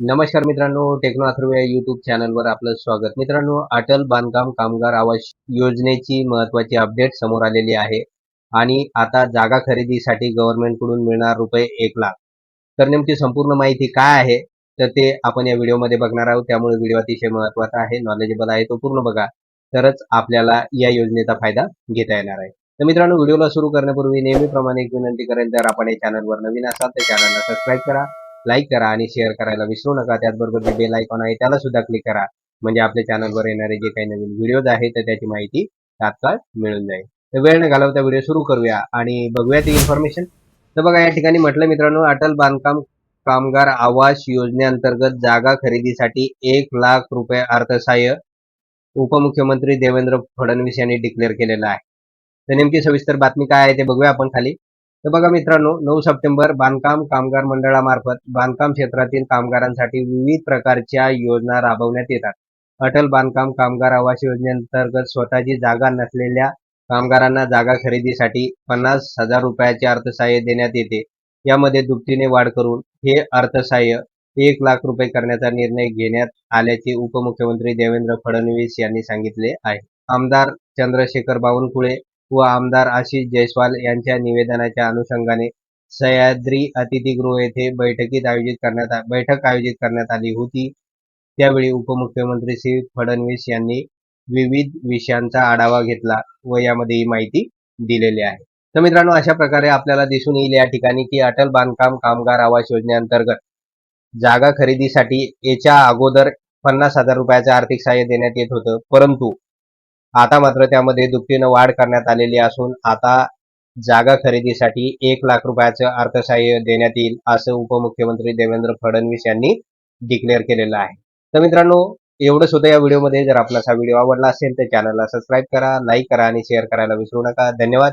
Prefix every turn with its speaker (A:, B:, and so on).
A: नमस्कार मित्रांनो टेक्नो अथर्वे या युट्यूब चॅनलवर आपलं स्वागत. मित्रांनो अटल बांधकाम कामगार आवास योजनेची महत्वाची अपडेट समोर आलेली आहे. आणि आता जागा खरेदीसाठी गव्हर्नमेंटकडून मिळणार रुपये एक लाख. तर नेमकी संपूर्ण माहिती काय आहे तर ते आपण या व्हिडिओमध्ये बघणार आहोत. त्यामुळे व्हिडिओ अतिशय महत्त्वाचा आहे नॉलेजेबल आहे तो पूर्ण बघा. तरच आपल्याला या योजनेचा फायदा घेता येणार आहे. तर मित्रांनो व्हिडिओला सुरू करण्यापूर्वी नेहमीप्रमाणे एक विनंती करेल जर आपण या चॅनलवर नवीन असाल तर चॅनलला सबस्क्राईब करा. लाईक करा आणि शेअर करायला विसरू नका. त्याचबरोबर जे बेल आयकॉन आहे त्याला सुद्धा क्लिक करा. म्हणजे आपल्या चॅनलवर येणारे जे काही नवीन व्हिडिओज आहेत तर त्याची माहिती तात्काळ मिळून जाईल. तर वेळ न घालवता व्हिडिओ सुरू करूया आणि बघूया ती इन्फॉर्मेशन तर बघा या ठिकाणी म्हटलं मित्रांनो अटल बांधकाम कामगार आवास योजनेअंतर्गत जागा खरेदीसाठी एक लाख रुपये अर्थसहाय्य उपमुख्यमंत्री देवेंद्र फडणवीस यांनी डिक्लेअर केलेलं आहे. तर नेमकी सविस्तर बातमी काय आहे ते बघूया आपण खाली. तर बघा मित्रांनो नऊ सप्टेंबर बांधकाम कामगार मंडळामार्फत बांधकाम क्षेत्रातील कामगारांसाठी विविध प्रकारच्या योजना राबवण्यात येतात. अटल बांधकाम कामगार आवास योजनेअंतर्गत स्वतःची जागा नसलेल्या कामगारांना जागा खरेदीसाठी पन्नास हजार रुपयाचे अर्थसहाय्य देण्यात येते. यामध्ये दुपटीने वाढ करून हे अर्थसहाय्य एक लाख रुपये करण्याचा निर्णय घेण्यात आल्याचे उपमुख्यमंत्री देवेंद्र फडणवीस यांनी सांगितले आहे. आमदार चंद्रशेखर बावनकुळे व आमदार आशिष जयस्वाल यांच्या निवेदनाच्या अनुषंगाने सह्याद्री अतिथीगृह येथे बैठकीत आयोजित करण्यात बैठक आयोजित करण्यात आली होती. त्यावेळी उपमुख्यमंत्री श्री फडणवीस यांनी विविध विषयांचा आढावा घेतला व यामध्ये ही माहिती दिलेली आहे. तर मित्रांनो अशा प्रकारे आपल्याला दिसून येईल या ठिकाणी की अटल बांधकाम कामगार आवास योजनेअंतर्गत जागा खरेदीसाठी याच्या अगोदर पन्नास हजार रुपयाचं आर्थिक सहाय्य देण्यात येत होतं. परंतु आता मात्र त्यामध्ये दुपटीनं वाढ करण्यात आलेली असून आता जागा खरेदीसाठी एक लाख रुपयाचं अर्थसहाय्य देण्यात येईल असं उपमुख्यमंत्री देवेंद्र फडणवीस यांनी डिक्लेअर केलेलं आहे. तर मित्रांनो एवढंच होतं या व्हिडिओमध्ये. जर आपला हा व्हिडिओ आवडला असेल तर चॅनलला सबस्क्राईब करा लाईक करा आणि शेअर करायला विसरू नका. धन्यवाद.